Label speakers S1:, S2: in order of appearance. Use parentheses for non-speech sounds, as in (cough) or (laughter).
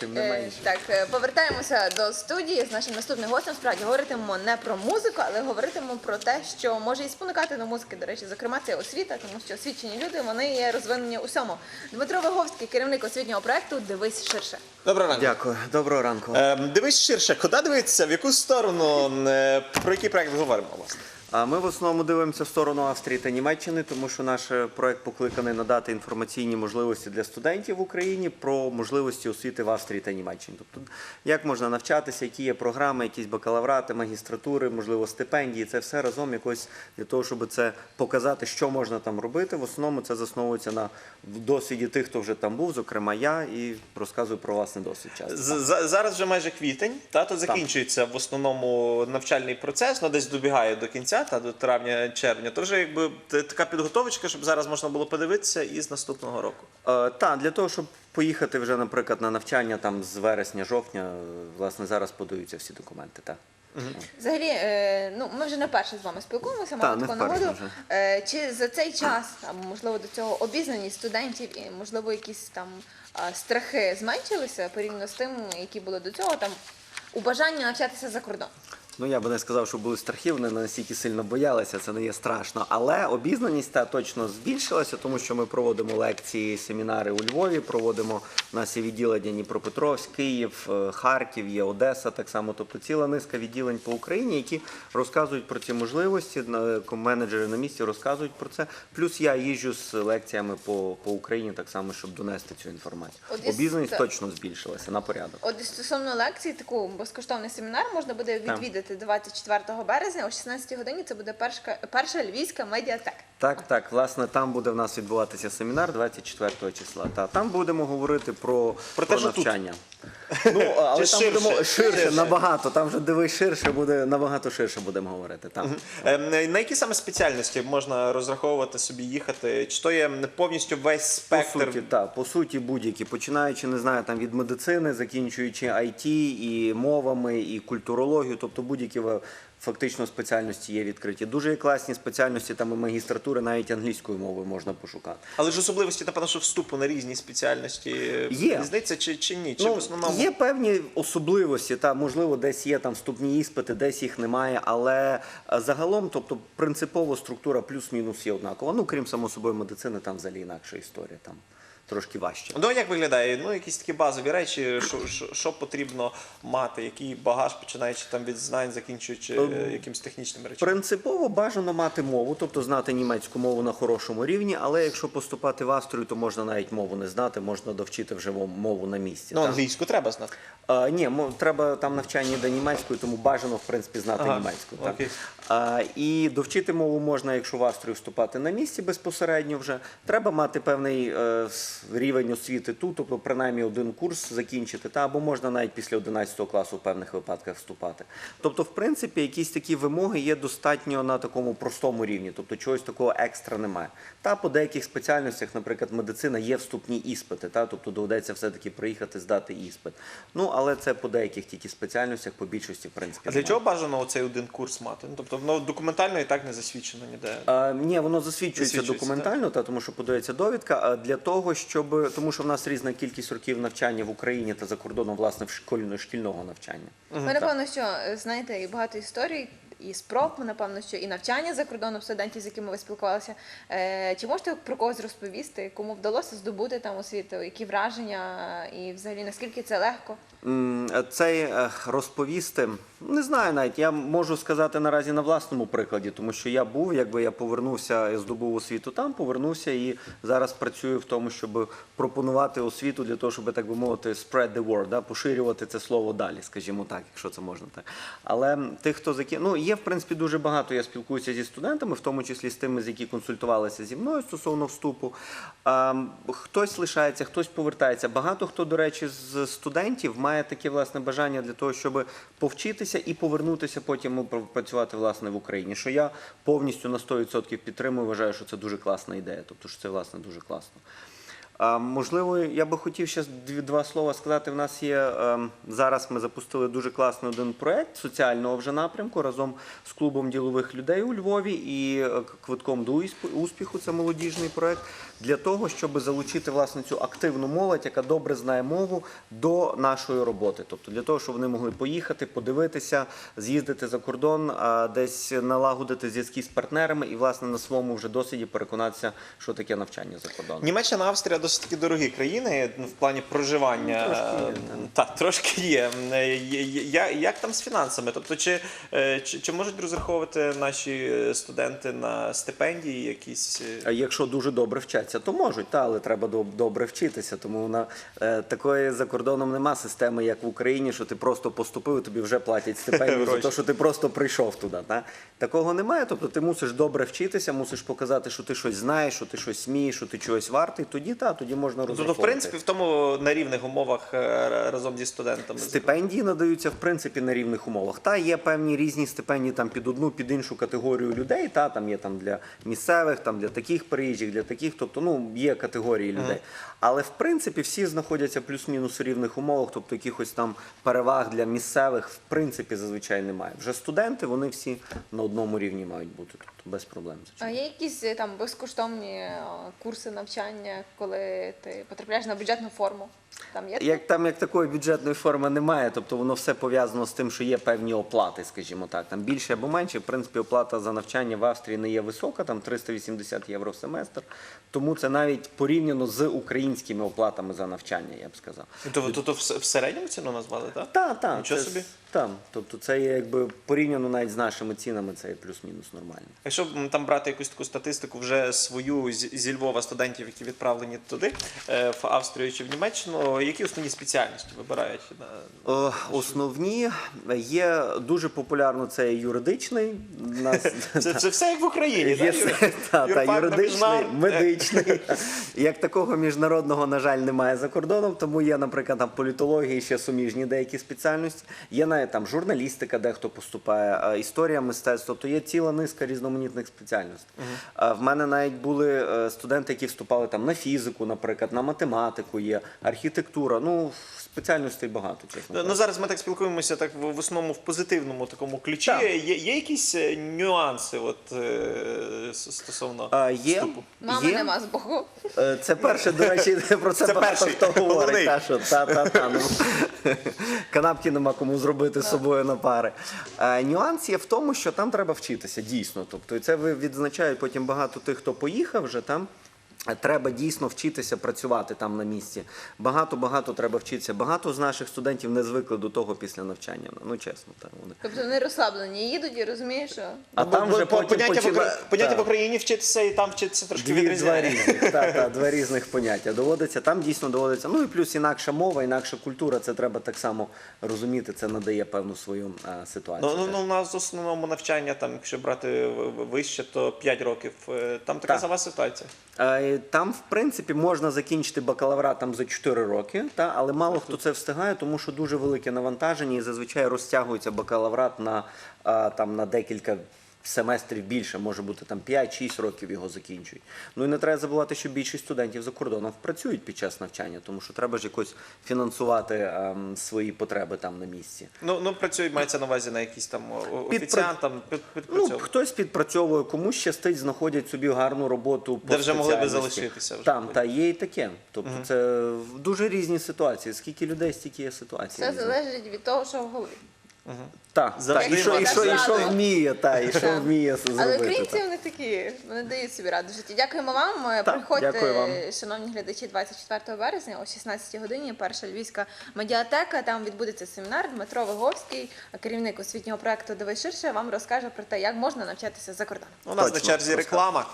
S1: тим не менше.
S2: Так, е, повертаємося до студії з нашим наступним гостем. Справді говоритимемо не про музику, але говоритимемо про те, що може і спонукати до музики. До речі, зокрема, це освіта, тому що освічені люди вони є розвинені у всьому. Дмитро Виговський, керівник освітнього проекту Дивись ширше.
S3: Доброго ранку.
S1: Дякую, доброго ранку.
S3: Е, дивись ширше, куди дивитися, в яку сторону, е, про який проект говоримо власне?
S1: А ми в основному дивимося в сторону Австрії та Німеччини, тому що наш е, проект покликаний надати інформаційні можливості для студентів в Україні про можливості освіти в Австрії та Німеччині. Тобто, як можна навчатися, які є програми, якісь бакалаврати, магістратури, можливо, стипендії. Це все разом якось для того, щоб це показати, що можна там робити. В основному це засновується на досвіді тих, хто вже там був, зокрема я, і розказую про власний досвід часто.
S3: Зараз вже майже квітень, та то закінчується в основному навчальний процес, ну десь добігає до кінця, та до травня-червня. То вже якби така підготовочка, щоб зараз можна було подивитися і з наступного року.
S1: Е, так, для того, щоб поїхати вже, наприклад, на навчання там з вересня-жовтня, е, власне, зараз подаються всі документи. Так.
S2: Взагалі, е, ну ми вже не перше з вами спілкуємося,
S1: Та, не
S2: таку
S1: вперше
S2: нагоду.
S1: вже.
S2: Е, Чи за цей час, або можливо до цього обізнаність студентів і можливо якісь там а, страхи зменшилися порівняно з тим, які були до цього, там у бажанні навчатися за кордон?
S1: Ну, я би не сказав, що були страхи, вони не настільки сильно боялися, це не є страшно. Але обізнаність та точно збільшилася, тому що ми проводимо лекції, семінари у Львові, проводимо у нас є відділення Дніпропетровськ, Київ, е, Харків, є Одеса, так само. Тобто ціла низка відділень по Україні, які розказують про ці можливості. на- Менеджери на місці розказують про це. Плюс я їжджу з лекціями по, по Україні, так само, щоб донести цю інформацію.
S2: От із-
S1: Обізнаність точно збільшилася на порядок.
S2: От стосовно лекції, таку безкоштовний семінар можна буде відвідати 24 березня о 16 годині. Це буде перша, перша львівська медіатека.
S1: Так, так, власне, там буде в нас відбуватися семінар 24 числа. Та там будемо говорити про,
S3: Про те, що тут.
S1: навчання. (laughs) Ну, але
S3: Чи
S1: там
S3: ширше?
S1: будемо ширше,
S3: Ширше.
S1: набагато. Там вже дивись ширше, буде набагато ширше будемо говорити. Там.
S3: Е, На які саме спеціальності можна розраховувати собі їхати? Чи то є повністю весь
S1: По
S3: спектр?
S1: суті, так, по суті, будь-які, починаючи, не знаю, там від медицини, закінчуючи IT, і мовами, і культурологію, тобто будь-які ви- фактично спеціальності є відкриті. Дуже класні спеціальності, там і магістратури, навіть англійською мовою можна пошукати.
S3: Але ж особливості, напевно, що вступу на різні спеціальності
S1: Є.
S3: різниця чи, чи ні? Чи
S1: Ну,
S3: в основному
S1: Є певні особливості, та можливо, десь є там вступні іспити, десь їх немає, але е, загалом, тобто принципово структура плюс-мінус є однакова. Ну, крім само собою медицини, там взагалі інакша історія, там трошки важче.
S3: Ну, як виглядає? Ну, якісь такі базові речі, що, що, що потрібно мати, який багаж, починаючи там від знань, закінчуючи е, якимось технічними речами.
S1: Принципово бажано мати мову, тобто знати німецьку мову на хорошому рівні, але якщо поступати в Австрію, то можна навіть мову не знати, можна довчити вже мов- мову на місці.
S3: Ну,
S1: так.
S3: англійську треба знати.
S1: А, ні, мо- треба там навчання йде німецькою, тому бажано в принципі знати
S3: Ага,
S1: німецьку. Так.
S3: окей.
S1: І довчити мову можна, якщо в Австрію вступати на місці безпосередньо вже. Треба мати певний е, рівень освіти тут, тобто принаймні один курс закінчити, та або можна навіть після 11 класу в певних випадках вступати. Тобто, в принципі, якісь такі вимоги є достатньо на такому простому рівні, тобто чогось такого екстра немає. Та по деяких спеціальностях, наприклад, медицина є вступні іспити, та тобто доведеться все-таки приїхати здати іспит. Ну але це по деяких тільки спеціальностях, по більшості, в принципі.
S3: А для чого бажано оцей один курс мати? Ну, тобто, воно документально і так не засвідчено ніде.
S1: А, ні, воно засвідчується
S3: Засвідчується,
S1: документально, та тому що подається довідка. А для того, щоб тому, що в нас різна кількість років навчання в Україні та за кордоном, власне, в школьно шкільного навчання.
S2: Угу. Перепевно, що знаєте і багато історій. І спроб, напевно, що і навчання за кордоном студентів, з якими ви спілкувалися. Е, Чи можете про когось розповісти, кому вдалося здобути там освіту, які враження, і взагалі наскільки це легко?
S1: М, Цей е, розповісти не знаю навіть. Я можу сказати наразі на власному прикладі, тому що я був, якби я повернувся, я здобув освіту там, повернувся і зараз працюю в тому, щоб пропонувати освіту для того, щоб так би мовити, spread the word, да, поширювати це слово далі, скажімо так, якщо це можна так. Але тих, хто закі... ну є в принципі дуже багато. Я спілкуюся зі студентами, в тому числі з тими, з які консультувалися зі мною стосовно вступу. Хтось лишається, хтось повертається. Багато хто, до речі, з студентів має таке власне бажання для того, щоб повчитися і повернутися потім і працювати власне в Україні. Що я повністю на 100% підтримую, вважаю, що це дуже класна ідея. Тобто, що це власне дуже класно. Можливо, я би хотів ще два слова сказати. В нас є ем, зараз. Ми запустили дуже класний один проект соціального вже напрямку разом з клубом ділових людей у Львові і е, квитком до успіху. Це молодіжний проект для того, щоб залучити власне цю активну молодь, яка добре знає мову до нашої роботи. Тобто для того, щоб вони могли поїхати, подивитися, з'їздити за кордон, десь налагодити зв'язки з партнерами і власне на своєму вже досвіді переконатися, що таке навчання за кордоном.
S3: Німеччина, Австрія досить таки дорогі країни ну, в плані проживання.
S1: Ну, трошки є,
S3: Так, трошки є. Е, є- я- Як там з фінансами? Тобто, чи, е, чи, чи можуть розраховувати наші е, студенти на стипендії якісь?
S1: А якщо дуже добре вчаться, то можуть, та, але треба добре вчитися. Тому вона такої за кордоном нема системи, як в Україні, що ти просто поступив, і тобі вже платять стипендію за те, що ти просто прийшов туди. Та? Такого немає. Тобто ти мусиш добре вчитися, мусиш показати, що ти щось знаєш, що ти щось вмієш, що ти чогось вартий. Тоді та тоді можна
S3: Тобто,
S1: розраховувати.
S3: в принципі, в тому на рівних умовах е, разом зі студентами.
S1: Стипендії надаються в принципі на рівних умовах. Та є певні різні стипендії там під одну, під іншу категорію людей. Та там є там для місцевих, там для таких приїжджих, для таких. Тобто, ну є категорії людей. Але в принципі всі знаходяться плюс-мінус в рівних умовах, тобто якихось там переваг для місцевих в принципі зазвичай немає. Вже студенти вони всі на одному рівні мають бути, тобто без проблем.
S2: А є якісь е, там безкоштовні е, курси навчання, коли ти потрапляєш на бюджетну форму? Там є?
S1: Як там як такої бюджетної форми немає, тобто воно все пов'язано з тим, що є певні оплати, скажімо так. Там більше або менше. В принципі, оплата за навчання в Австрії не є висока, там 380 євро в семестр. Тому це навіть порівняно з українськими оплатами за навчання, я б сказав.
S3: То, то, то в, середньому ціну назвали, так?
S1: Та, та,
S3: Нічого
S1: це,
S3: собі.
S1: Там, тобто це є якби порівняно навіть з нашими цінами, це є плюс-мінус нормально.
S3: Якщо там брати якусь таку статистику вже свою зі Львова студентів, які відправлені туди, е, в Австрію чи в Німеччину, які основні спеціальності вибирають? на-
S1: Е, Основні є дуже популярно це юридичний. Нас (laughs)
S3: Це, це все як в Україні.
S1: Є все, та, та, юридичний, медичний. Як такого міжнародного, на жаль, немає за кордоном, тому є, наприклад, там політології, ще суміжні деякі спеціальності. Є навіть там журналістика, де хто поступає, е, історія мистецтва. Тобто є ціла низка різноманітних спеціальностей. Е, В мене навіть були е, студенти, які вступали там на фізику, наприклад, на математику, є архітектура. Ну, спеціальностей багато, чесно.
S3: Ну зараз ми так спілкуємося так в, основному в позитивному такому ключі.
S1: Так.
S3: Є, є якісь е, нюанси от, е, стосовно
S1: А, є,
S3: вступу?
S2: Мами
S1: є.
S2: нема з боку.
S1: Е, Це перше, до речі, (laughs) про це,
S3: Це
S1: багато
S3: перший,
S1: хто говорить.
S3: головний.
S1: Та, що, та, та, та, ну, (laughs) канапки нема кому зробити з собою на пари. Е, нюанс є в тому, що там треба вчитися, дійсно. Тобто, і це ви відзначають потім багато тих, хто поїхав вже там. Треба дійсно вчитися працювати там на місці. Багато багато треба вчитися. Багато з наших студентів не звикли до того після навчання. Ну чесно, так вони.
S2: Тобто вони розслаблені, їдуть і розумієш, що
S1: А
S3: Ну,
S1: там
S3: бо-
S1: вже
S3: бо
S1: потім
S3: поняття, в,
S1: почина-
S3: Укра- поняття
S1: Так.
S3: в Україні вчитися і там вчитися трошки
S1: Дві, два
S3: відрізняє.
S1: різних, (laughs) та, та, два різних поняття доводиться. Там дійсно доводиться. Ну і плюс інакша мова, інакша культура. Це треба так само розуміти. Це надає певну свою а, ситуацію.
S3: Ну, ну, ну, у нас в основному навчання, там, якщо брати в- в- вище, то 5 років. Е, Там така
S1: Так.
S3: сама ситуація.
S1: Е, Там, в принципі, можна закінчити бакалаврат там за 4 роки, та, але мало хто це встигає, тому що дуже велике навантаження і зазвичай розтягується бакалаврат на, там, на декілька семестрів більше, може бути там 5-6 років його закінчують. Ну і не треба забувати, що більшість студентів за кордоном працюють під час навчання, тому що треба ж якось фінансувати ем, свої потреби там на місці.
S3: Ну, ну працюють, мається на увазі на якийсь там
S1: Підпра-
S3: офіціантам, під,
S1: Ну, хтось підпрацьовує, комусь щастить, знаходять собі гарну роботу. по
S3: Де вже могли би залишитися вже
S1: Там, та є і таке. Тобто це в дуже різні ситуації. Скільки людей, стільки є ситуацій.
S2: все залежить від того, що в голові.
S1: Так, та,
S3: Завжди
S1: і що, і що, і що вміє, та, і що вміє зробити.
S2: Але українці вони такі, вони дають собі раду в житті. Дякуємо вам.
S1: Так,
S2: Приходьте,
S1: дякую вам.
S2: шановні глядачі, 24 березня о 16 годині. Перша львівська медіатека. Там відбудеться семінар. Дмитро Виговський, керівник освітнього проекту Дивись ширше, вам розкаже про те, як можна навчатися за кордоном.
S3: У нас
S1: Точно,
S3: на черзі реклама.